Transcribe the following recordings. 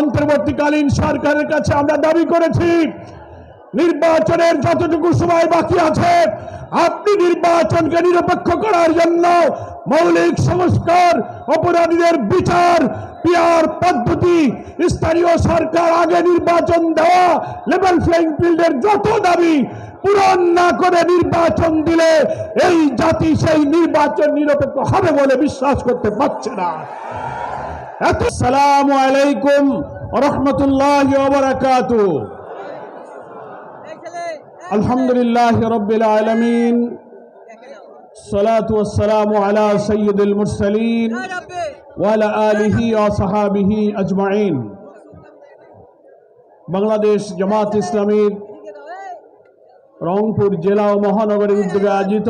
অন্তর্বর্তীকালীন সরকারের কাছে আমরা দাবি করেছি, নির্বাচনের যতটুকু সময় বাকি আছে, আপনি নির্বাচনকে নিরপেক্ষ করার জন্য মৌলিক সংস্কার, অপরাধীদের বিচার পিয়ার পদ্ধতি, স্থানীয় সরকার আগে নির্বাচন দেওয়া লেভেল ফ্লাইং ফিল্ডের যত দাবি পূরণ না করে নির্বাচন দিলে এই জাতি সেই নির্বাচন নিরপেক্ষ হবে বলে বিশ্বাস করতে পারছে না। আসসালামু আলাইকুম। রহমতুল্লাহ ওবরাকাত। আলহামদুলিল্লাহ রব্বিল আলমিন। সালাত আলা সৈয়দুল মুরসালিন। আলিহি সাহাবিহি আজমাইন। বাংলাদেশ জামাত ইসলামীর রংপুর জেলা ও মহানগরের উদ্যোগে আয়োজিত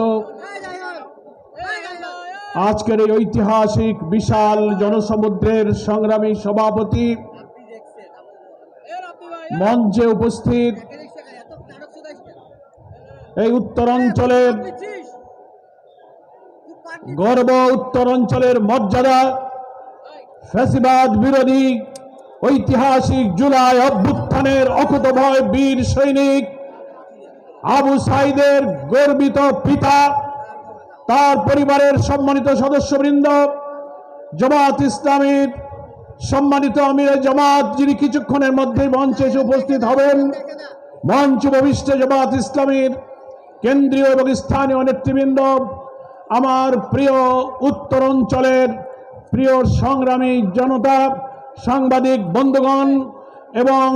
আজকের এই ঐতিহাসিক বিশাল জনসমুদ্রের সংগ্রামী সভাপতি মঞ্চে উপস্থিত এই উত্তরাঞ্চলের গর্ব উত্তরাঞ্চলের মর্যাদা ফ্যাসিবাদ বিরোধী ঐতিহাসিক জুলাই অভ্যুত্থানের অকুতভয় বীর সৈনিক আবু সাইদের গর্বিত পিতা তার পরিবারের সম্মানিত সদস্যবৃন্দ জমাত ইসলামীর সম্মানিত আমির জামাত, যিনি কিছুক্ষণের মধ্যে মঞ্চে এসে উপস্থিত হবেন। মঞ্চ ভবিষ্ঠ জামাত ইসলামীর কেন্দ্রীয় এবং স্থানীয় নেতৃবৃন্দ, আমার প্রিয় উত্তর অঞ্চলের প্রিয় সংগ্রামী জনতা, সাংবাদিক বন্ধুগণ এবং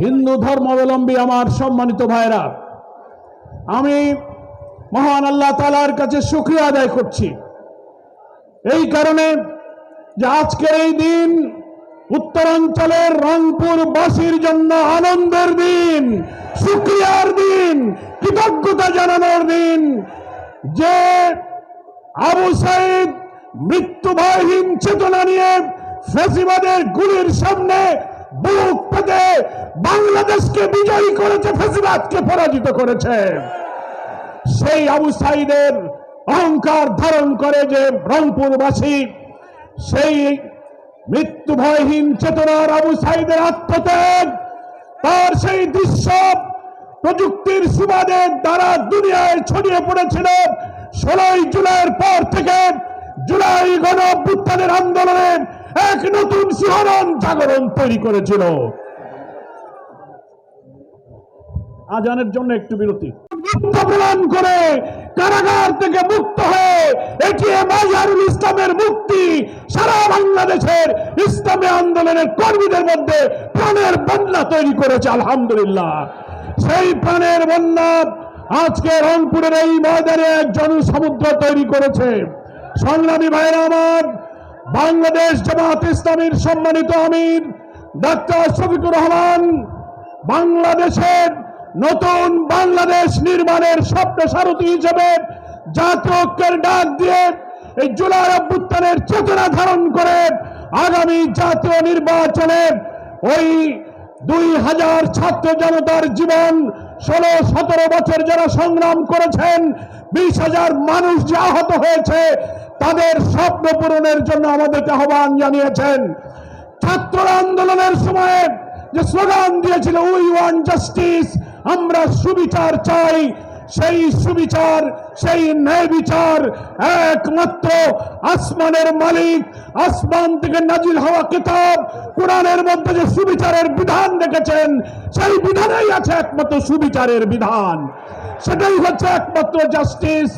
হিন্দু ধর্মাবলম্বী আমার সম্মানিত ভাইরা আমি মহান আল্লাহ তালার কাছে শুক্রিয়া আদায় করছি। এই কারণে যে আজকের এই দিন উত্তরাঞ্চলের রংপুর রংপুরবাসীর জন্য আনন্দের দিন শুক্রিয়ার দিন, কৃতজ্ঞতা জানানোর দিন। যে আবু সাইদ মৃত্যুভয়হীন চেতনা নিয়ে ফেসিবাদের গুলির সামনে বুক পেতে বাংলাদেশকে বিজয়ী করেছে, ফেসিবাদকে পরাজিত করেছে। সেই আবু সাইদের অহংকার ধারণ করে যে রংপুরবাসী সেই মৃত্যু ভয়হীন চেতনার আবু সাইদের আত্মত্যাগ, তার সেই দৃশ্য প্রযুক্তির সুবাদের দ্বারা দুনিয়ায় ছড়িয়ে পড়েছিল। ষোলোই জুলাইয়ের পর থেকে জুলাই গণ অভ্যুত্থানের আন্দোলনে এক নতুন শিহরণ জাগরণ তৈরি করেছিল। আজানের জন্য একটু বিরতি। প্রদান করে কারাগার থেকে মুক্ত হয়ে এটিএম আজহারুল ইসলামের মুক্তি সারা বাংলাদেশের ইসলামী আন্দোলনের কর্মীদের মধ্যে প্রাণের বন্যা তৈরি করেছে, আলহামদুলিল্লাহ। সেই প্রাণের বন্যা আজকে রংপুরের এই ময়দানে এক জনসমুদ্র তৈরি করেছে। সংগ্রামী ভাইরা আমার, বাংলাদেশ জামাত ইসলামীর সম্মানিত আমির ডাক্তার শফিকুর রহমান, বাংলাদেশের নতুন বাংলাদেশ নির্মাণের স্বপ্ন সারথী হিসেবে জাতীয় ঐক্যের ডাক দিয়ে এই জুলাই অভ্যুত্থানের চেতনা ধারণ করে আগামী জাতীয় নির্বাচনে ওই দুই হাজার ছাত্র জনতার জীবন ষোলো, সতেরো বছর যারা সংগ্রাম করেছেন, বিশ হাজার মানুষ যে আহত হয়েছে, তাদের স্বপ্ন পূরণের জন্য আমাদেরকে আহ্বান জানিয়েছেন। ছাত্র আন্দোলনের সময় যে স্লোগান দিয়েছিল উই ওয়ান জাস্টিস আমরা সুবিচার চাই। সেই সুবিচার, সেই ন্যায় বিচার একমাত্র আসমানের মালিক, আসমান থেকে নাজিল হওয়া কিতাব, কোরআনের মধ্যে যে সুবিচারের বিধান রেখেছেন, সেই বিধানেই আছে একমাত্র সুবিচারের বিধান। সেটাই হচ্ছে একমাত্র জাস্টিস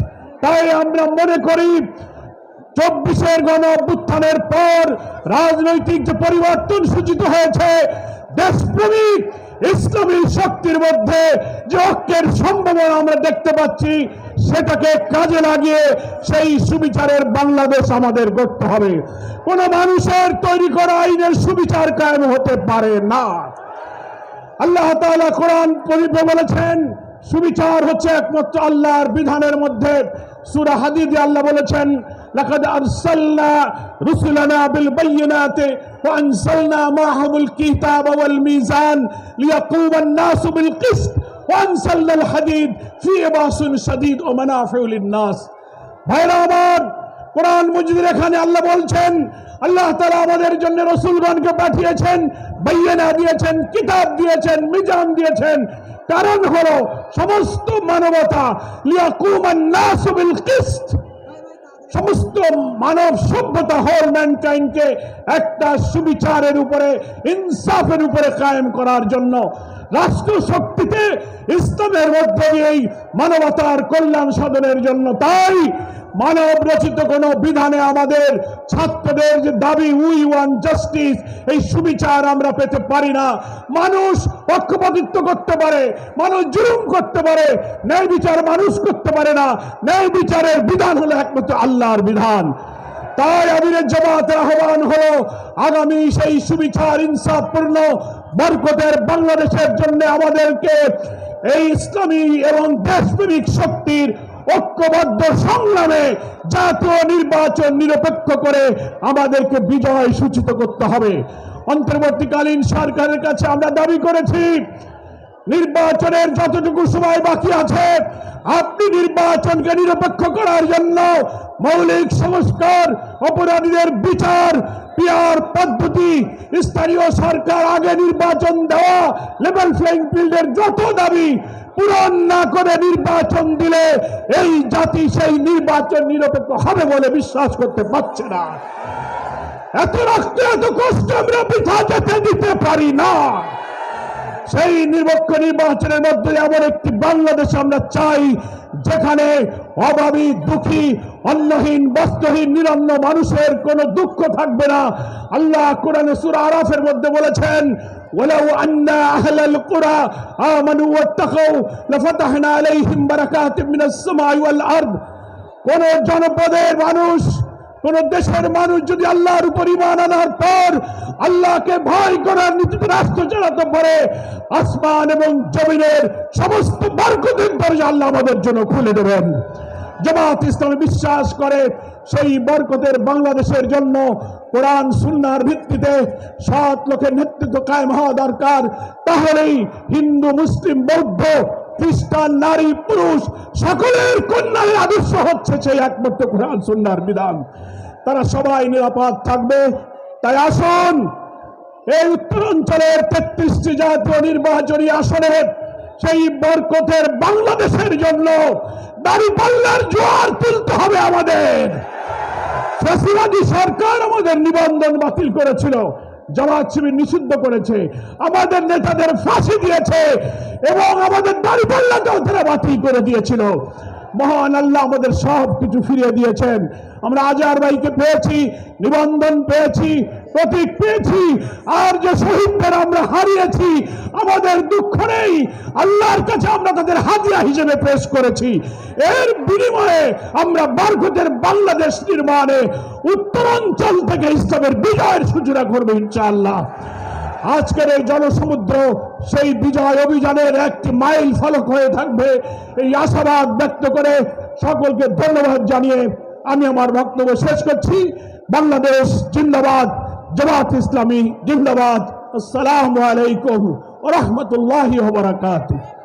তাই আমরা মনে করি, চব্বিশের গণ অভ্যুত্থানের পর রাজনৈতিক যে পরিবর্তন সূচিত হয়েছে দেশপ্রেমিক ইসলামী শক্তির মধ্যে যে ঐক্যের সম্ভাবনা আমরা দেখতে পাচ্ছি, সেটাকে কাজে লাগিয়ে সেই সুবিচারের বাংলাদেশ আমাদের করতে হবে। কোন মানুষের তৈরি করা আইনের সুবিচার কায়েম হতে পারে না। আল্লাহ কোরআন বলেছেন, সুবিচার হচ্ছে একমাত্র আল্লাহর বিধানের মধ্যে সুরা হাদিদে আল্লাহ বলেছেন, লাকাদ আরসালনা রুসুলানা বিল বাইয়িনাতি ওয়া আনসালনা মা'হুমুল কিতাব ওয়াল মিজান লিয়াকুমান নাসু বিল কিসত ওয়া আনসালনা আল হাদিদ ফি বাসুন শাদীদ ওয়া মানাফিউ নাস। ভাইরা আমার, কোরআন মজিদের এখানে আল্লাহ বলছেন, আল্লাহ তালা আমাদের জন্য রসুলগণকে পাঠিয়েছেন, বাইয়না দিয়েছেন, কিতাব দিয়েছেন, মিজান দিয়েছেন। কারণ হলো সমস্ত মানবতা সমস্ত মানব সভ্যতা হোল ম্যানকাইন্ডকে একটা সুবিচারের উপরে, ইনসাফের উপরে কায়েম করার জন্য রাষ্ট্র শক্তিতে ইসলামের মধ্যে দিয়েই মানবতার কল্যাণ সাধনের জন্য তাই মানব রচিত কোন বিধানে আমাদের ছাত্রদের যে দাবি উই ওয়ান জাস্টিস এই সুবিচার আমরা পেতে পারি না। মানুষ পক্ষপাতিত্ব করতে পারে, মানুষ জুলুম করতে পারে, ন্যায় বিচার মানুষ করতে পারে না। ন্যায় বিচারের বিধান হলো একমাত্র আল্লাহর বিধান। তাই আমিরের জামাতের আহ্বান হলো, আগামী সেই সুবিচার ইনসাফপূর্ণ বরকতের বাংলাদেশের জন্য আমাদেরকে এই ইসলামী এবং দেশপ্রেমিক শক্তির ঐক্যবদ্ধ সংগ্রামে জাতীয় নির্বাচন নিরপেক্ষ করে আমাদেরকে বিজয় সূচিত করতে হবে। অন্তর্বর্তীকালীন সরকারের কাছে আমরা দাবি করেছি নির্বাচনের যতটুকু সময় বাকি আছে, আপনি নির্বাচনকে নিরপেক্ষ করার জন্য মৌলিক সংস্কার, অপরাধীদের বিচার, পিয়ার পদ্ধতি, স্থানীয় সরকার আগে নির্বাচন দেওয়া লেভেল ফ্লাইং ফিল্ডের যত দাবি পূরণ না করে নির্বাচন দিলে এই জাতি সেই নির্বাচন নিরপেক্ষ হবে বলে বিশ্বাস করতে পারছে না। এত রক্ত, এত কষ্ট আমরা বৃথা যেতে দিতে পারি না। সেই নিরপেক্ষ নির্বাচনের মধ্যে এমন একটি বাংলাদেশ আমরা চাই যেখানে অভাবী দুঃখী অন্নহীন বস্ত্রহীন নিরন্ন মানুষের কোনো দুঃখ থাকবে না আল্লাহ কোরআনে সূরা আরাফের মধ্যে বলেছেন ولو أن أهل القرى آمنوا واتقوا لفتحنا عليهم بركات من السماء والأرض কোন জনপদের মানুষ কোন দেশের মানুষ যদি আল্লাহর উপর ইমান আনার পর আল্লাহকে ভয় করার নীতিতে রাষ্ট্র চালাতে পারে, আসমান এবং জমিনের সমস্ত বরকতের দরজা আল্লাহ আমাদের জন্য খুলে দেবেন। জামাত ইসলামে বিশ্বাস করে সেই বরকতের বাংলাদেশের জন্য কোরআন, সুন্নার ভিত্তিতে সৎ লোকের নেতৃত্ব কায়েম হওয়া দরকার। তাহলেই হিন্দু, মুসলিম, বৌদ্ধ, খ্রিস্টান, নারী, পুরুষ সকলের কন্যার আদর্শ হচ্ছে সেই একমাত্র কোরআন, সুন্নার বিধান। তারা সবাই নিরাপদ থাকবে। তাই আসুন, এই উত্তরাঞ্চলের তেত্রিশটি জাতীয় নির্বাচনী আসনে সেই বরকতের বাংলাদেশের জন্য দাঁড়িপাল্লার জোয়ার তুলতে হবে আমাদের। ফ্যাসিবাদী সরকার আমাদের নিবন্ধন বাতিল করেছিল, জামাত শিবির নিষিদ্ধ করেছে, আমাদের নেতাদের ফাঁসি দিয়েছে এবং আমাদের দাঁড়িপাল্লাকেও তারা বাতিল করে দিয়েছিল। মহান আল্লাহ আমাদের সব কিছু ফিরিয়ে দিয়েছেন। আমরা আজার ভাইকে পেয়েছি, নিবন্ধন পেয়েছি, প্রতীক পেয়েছি, আর যে শহীদদের আমরা হারিয়েছি, আমাদের দুঃখ নেই। আল্লাহর কাছে আমরা তাদের হাদিয়া হিসেবে পেশ করেছি। এর বিনিময়ে আমরা বরকতের বাংলাদেশ নির্মাণে উত্তরাঞ্চল থেকে ইসলামের বিজয়ের সূচনা করব ইনশাআল্লাহ। আজকের এই জনসমুদ্র, সেই বিজয় অভিযানের একটি মাইল ফলক হয়ে থাকবে। এই আশাবাদ ব্যক্ত করে সকলকে ধন্যবাদ জানিয়ে আমি আমার বক্তব্য শেষ করছি। বাংলাদেশ জিন্দাবাদ, জমাত ইসলামী জিন্দাবাদ। আসসালামু আলাইকুম রহমতুল্লাহ বারাকাতুহ।